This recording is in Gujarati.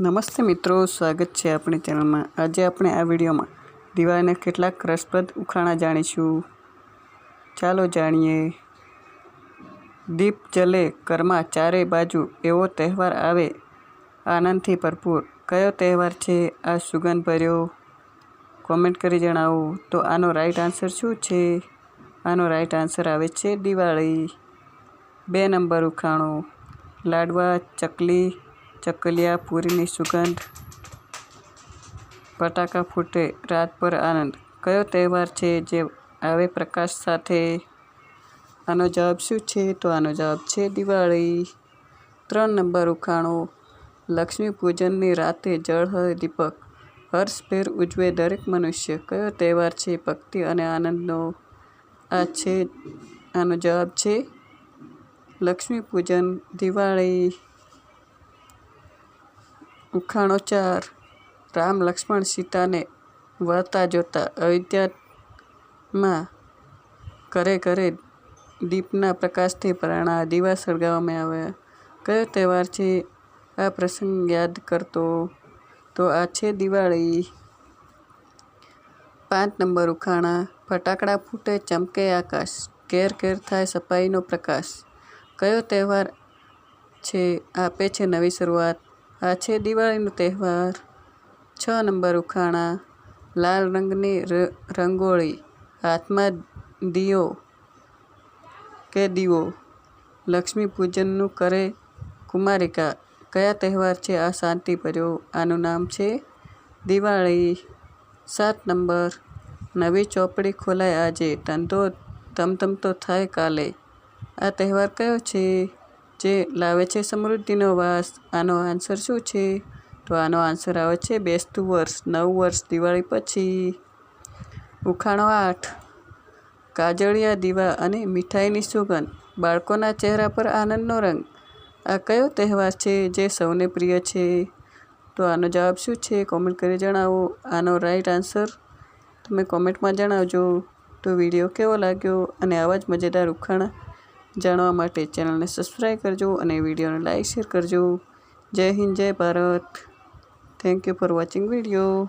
નમસ્તે મિત્રો, સ્વાગત છે આપણી ચેનલમાં. આજે આપણે આ વિડીયોમાં દિવાળીના કેટલાક રસપ્રદ ઉખાણા જાણીશું. ચાલો જાણીએ. દીપ જલે ઘરમાં ચારે બાજુ એવો તહેવાર આવે, આનંદથી ભરપૂર. કયો તહેવાર છે? આ સુગંધ ભર્યો? કોમેન્ટ કરી જણાવો. તો આનો રાઈટ આન્સર શું છે? આનો રાઈટ આન્સર આવે છે દિવાળી. બે નંબર ઉખાણો. લાડવા, ચકલી ચકલિયા, પૂરીની સુગંધ ફટાકા ફૂટે, રાત પર આનંદ. કયો તહેવાર છે જે આવે પ્રકાશ સાથે? આનો જવાબ શું છે? તો આનો જવાબ છે દિવાળી. ત્રણ નંબર ઉખાણો. લક્ષ્મી પૂજનની રાતે જળ હોય દીપક. હર્ષભેર ઉજવે દરેક મનુષ્ય. કયો તહેવાર છે ભક્તિ અને આનંદનો? આ છે, આનો જવાબ છે લક્ષ્મી પૂજન, દિવાળી. ઉખાણો ચાર. રામ, લક્ષ્મણ, સીતાને વળતા જોતા અયોધ્યામાં ઘરે ઘરે દીપના પ્રકાશથી પ્રાણા દીવા સળગાવવામાં આવ્યા. કયો તહેવાર છે આ પ્રસંગ યાદ કરતો? તો આ છે દિવાળી. પાંચ નંબર ઉખાણા. ફટાકડા ફૂટે, ચમકે આકાશ. ઘેર ઘેર થાય સફાઈનો પ્રકાશ. કયો તહેવાર છે? આપે છે નવી શરૂઆત. આ છે દિવાળીનો તહેવાર. છ નંબર ઉખાણા. લાલ રંગની રંગોળી. હાથમાં દીયો કે દીવો? લક્ષ્મી પૂજનનું કરે કુમારિકા. કયા તહેવાર છે? આ શાંતિ ભર્યો. આનું નામ છે દિવાળી. સાત નંબર. નવી ચોપડી ખોલાય આજે. ધંધો ધમધમતો થાય કાલે. આ તહેવાર કયો છે? જે લાવે છે સમૃદ્ધિનો વાસ, આનો આન્સર શું છે? તો આનો આન્સર આવે છે બેસતું વર્ષ, નવ વર્ષ, દિવાળી પછી. ઉખાણો આઠ. કાજળિયા દીવા અને મીઠાઈની સુગંધ. બાળકોના ચહેરા પર આનંદનો રંગ. આ કયો તહેવાર છે જે સૌને પ્રિય છે? તો આનો જવાબ શું છે? કોમેન્ટ કરી જણાવો. આનો રાઈટ આન્સર તમે કોમેન્ટમાં જણાવજો. તો વીડિયો કેવો લાગ્યો? અને આવા જ મજેદાર ઉખાણા જાણવા માટે ચેનલને સબસ્ક્રાઈબ કરજો અને વિડીયોને લાઈક શેર કરજો. જય હિન્દ, જય Bharat. Thank you for watching video